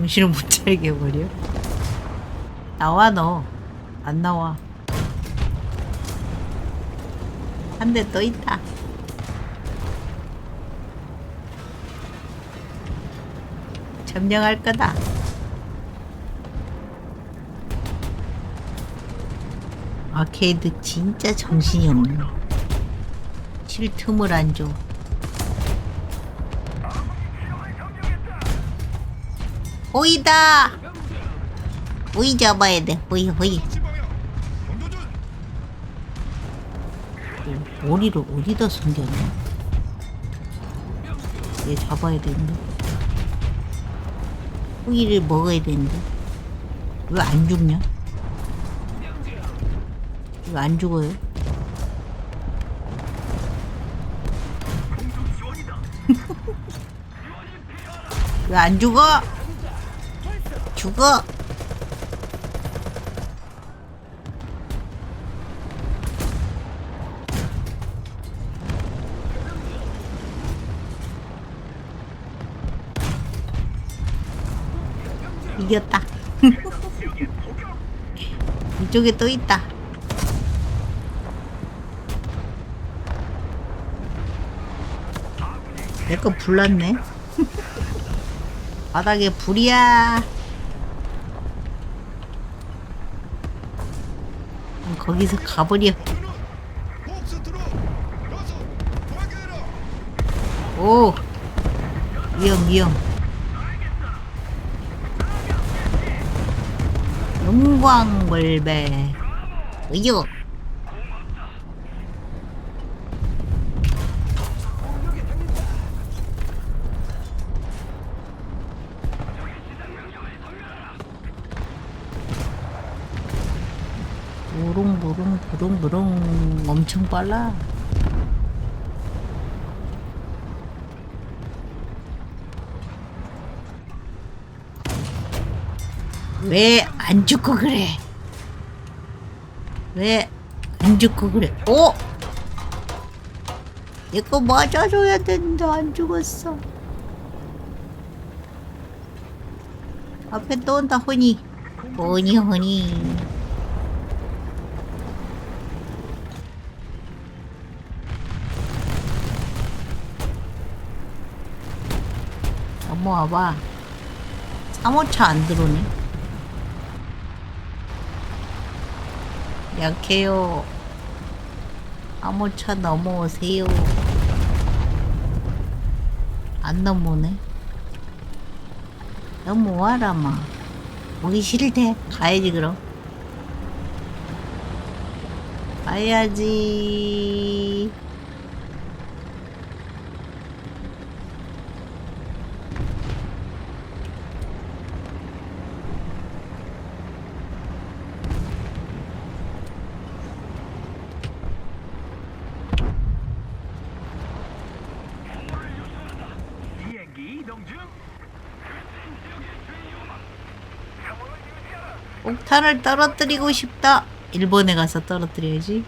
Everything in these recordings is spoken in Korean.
정신을 못 차리게 해버려. 나와 너. 안 나와. 한 대 또 있다. 점령할 거다. 아케이드 진짜 정신이 없네. 쉴 틈을 안 줘. 호이다! 호이 잡아야 돼. 호이, 호이. 머리를 어디다 숨겼냐? 얘 잡아야 되는데. 호이를 먹어야 되는데. 왜 안 죽냐? 왜 안 죽어요? 왜 안 죽어? 죽어! 이겼다. 이쪽에 또 있다. 내거 불났네. 바닥에 불이야. 거기서 가버려. 오! 위험, 위험. 용광물배. 으유! 부릉부릉 부릉부릉 엄청 빨라. 왜 안 죽고 그래? 왜 안 죽고 그래? 오! 내거 맞아줘야 되는데 안 죽었어. 앞에 또 온다 허니. 허니 허니. 넘어와봐. 3호차 안 들어오네. 약해요. 3호차 넘어오세요. 안 넘어오네. 넘어와라, 마. 오기 싫대. 가야지, 그럼. 가야지. 폭탄을 떨어뜨리고 싶다. 일본에 가서 떨어뜨려야지.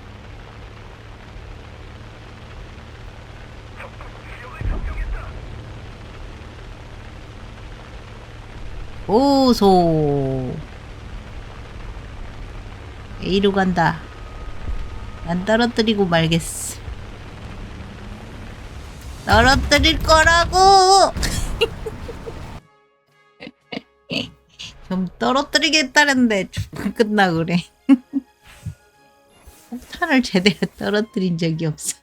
오소. A로 간다. 난 떨어뜨리고 말겠어. 떨어뜨릴 거라고! 좀 떨어뜨리겠다는데 끝나 그래. 폭탄을 제대로 떨어뜨린 적이 없어.